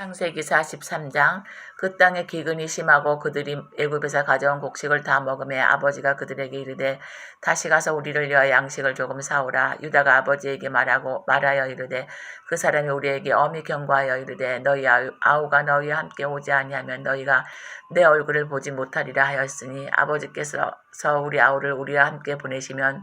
창세기 43장 그 땅에 기근이 심하고 그들이 애굽에서 가져온 곡식을 다 먹음에 아버지가 그들에게 이르되 다시 가서 우리를 위하여 양식을 조금 사오라. 유다가 아버지에게 말하고 말하여 이르되 그 사람이 우리에게 엄히 경고하여 이르되 너희 아우- 아우가 너희와 함께 오지 아니하면 너희가 내 얼굴을 보지 못하리라 하였으니 아버지께서 우리 아우를 우리와 함께 보내시면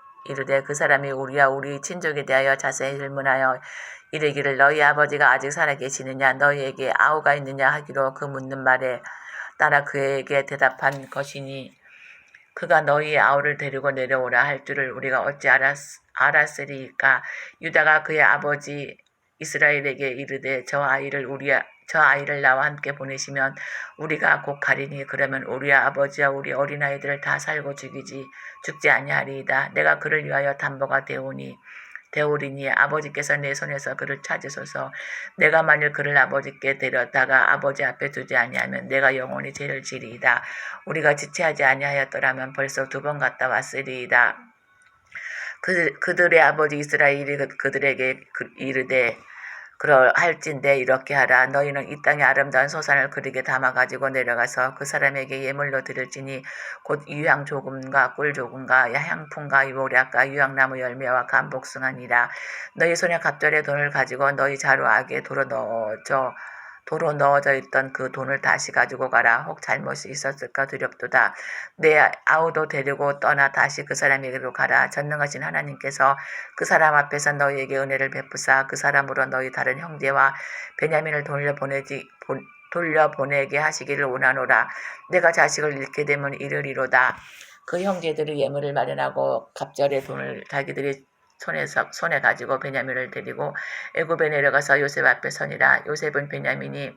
이르되 그 사람이 우리와 우리 친족에 대하여 자세히 질문하여 이르기를 너희 아버지가 아직 살아 계시느냐? 너희에게 아우가 있느냐? 하기로 그 묻는 말에 따라 그에게 대답한 것이니 그가 너희의 아우를 데리고 내려오라 할 줄을 우리가 어찌 알았, 알았으리까? 유다가 그의 아버지 이스라엘에게 이르되 저 아이를 우리 저 아이를 나와 함께 보내시면 우리가 곧 가리니 그러면 우리와 아버지와 우리 어린아이들을 다 살고 죽이지 죽지 아니하리이다. 내가 그를 위하여 담보가 되오니 되오리니 아버지께서 내 손에서 그를 찾으소서. 내가 만일 그를 아버지께 데려다가 아버지 앞에 두지 아니하면 내가 영원히 죄를 지리이다. 우리가 지체하지 아니하였더라면 벌써 두 번 갔다 왔으리이다. 그, 그들의 아버지 이스라엘이 그- 그들에게 그- 이르되 그러할진대 이렇게 하라. 너희는 이 땅에 아름다운 소산을 그에게 담아 가지고 내려가서 그 사람에게 예물로 드릴지니 곧 유향 조금과 꿀 조금과 향품과 모략과 유향나무 열매와 감복숭아니라. 너희 손에 갑절의 돈을 가지고 너희 자루악에 도로 넣어져 도로 넣어져 있던 그 돈을 다시 가지고 가라. 혹 잘못이 있었을까 두렵도다. 내 아우도 데리고 떠나 다시 그 사람에게로 가라. 전능하신 하나님께서 그 사람 앞에서 너희에게 은혜를 베푸사 그 사람으로 너희 다른 형제와 베냐민을 돌려보내지 본- 돌려보내게 하시기를 원하노라. 내가 자식을 잃게 되면 이르리로다. 그 형제들이 예물을 마련하고 갑절의 돈을 자기들이 손에서 손에 가지고 베냐민을 데리고 애굽에 내려가서 요셉 앞에 서니라. 요셉은 베냐민이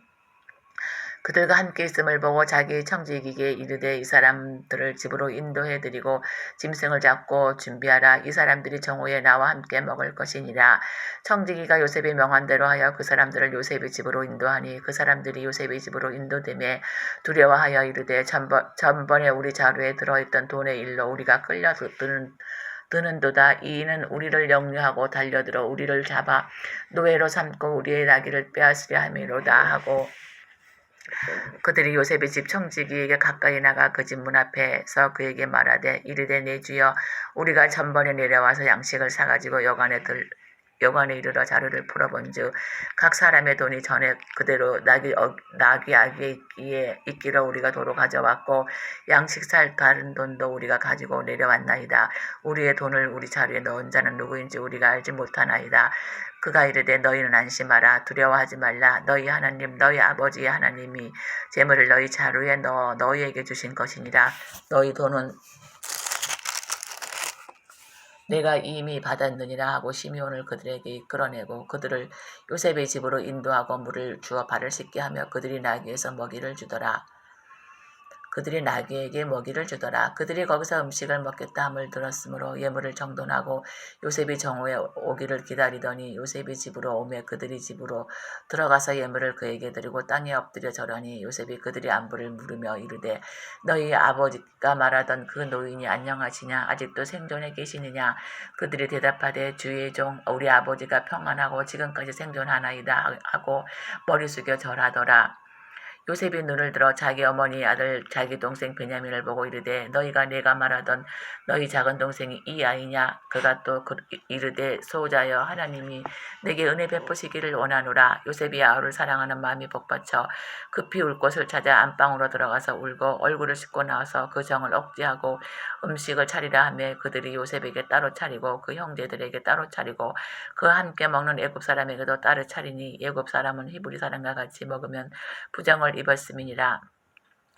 그들과 함께 있음을 보고 자기 청지기에게 이르되 이 사람들을 집으로 인도해 드리고 짐승을 잡고 준비하라. 이 사람들이 정오에 나와 함께 먹을 것이니라. 청지기가 요셉의 명한 대로 하여 그 사람들을 요셉의 집으로 인도하니 그 사람들이 요셉의 집으로 인도됨에 두려워하여 이르되 전번, 전번에 우리 자루에 들어있던 돈의 일로 우리가 끌려 드는 드는도다. 이는 우리를 영유하고 달려들어 우리를 잡아 노예로 삼고 우리의 나귀를 빼앗으려 함이로다 하고 그들이 요셉의 집 청지기에게 가까이 나가 그 집 문 앞에서 그에게 말하되 이르되 내 주여 우리가 전번에 내려와서 양식을 사가지고 여관에 들 여관에 이르러 자루를 풀어본즉 각 사람의 돈이 전에 그대로 나귀 어, 나귀 아기에 있기에 있기로 우리가 도로 가져왔고 양식 살 다른 돈도 우리가 가지고 내려왔나이다. 우리의 돈을 우리 자루에 넣은 자는 누구인지 우리가 알지 못하나이다. 그가 이르되 너희는 안심하라. 두려워하지 말라. 너희 하나님 너희 아버지의 하나님이 재물을 너희 자루에 넣어 너희에게 주신 것이니라. 너희 돈은 내가 이미 받았느니라 하고 시미온을 그들에게 이끌어내고 그들을 요셉의 집으로 인도하고 물을 주어 발을 씻게 하며 그들이 나귀에서 먹이를 주더라. 그들이 나귀에게 먹이를 주더라. 그들이 거기서 음식을 먹겠다 함을 들었으므로 예물을 정돈하고 요셉이 정오에 오기를 기다리더니 요셉이 집으로 오매 그들이 집으로 들어가서 예물을 그에게 드리고 땅에 엎드려 절하니 요셉이 그들의 안부를 물으며 이르되 너희 아버지가 말하던 그 노인이 안녕하시냐? 아직도 생존해 계시느냐? 그들이 대답하되 주의 종 우리 아버지가 평안하고 지금까지 생존하나이다 하고 머리 숙여 절하더라 요셉이 눈을 들어 자기 어머니 아들 자기 동생 베냐민을 보고 이르되 너희가 내가 말하던 너희 작은 동생이 이 아이냐? 그가 또 그- 이르되 소자여 하나님이 내게 은혜 베푸시기를 원하노라. 요셉이 아우를 사랑하는 마음이 복받쳐 급히 울 곳을 찾아 안방으로 들어가서 울고 얼굴을 씻고 나와서 그 정을 억제하고 음식을 차리라 하며 그들이 요셉에게 따로 차리고 그 형제들에게 따로 차리고 그 함께 먹는 애굽 사람에게도 따로 차리니 애굽 사람은 히브리 사람과 같이 먹으면 부정 을 입었음이니라.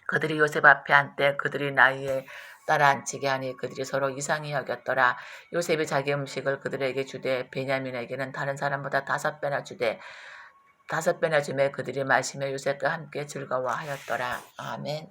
그들이 요셉 앞에 앉되 그들이 나이에 따라 앉히게 하니 그들이 서로 이상히 여겼더라. 요셉이 자기 음식을 그들에게 주되 베냐민에게는 다른 사람보다 다섯 배나 주되 다섯 배나 주매 그들이 마시며 요셉과 함께 즐거워하였더라. 아멘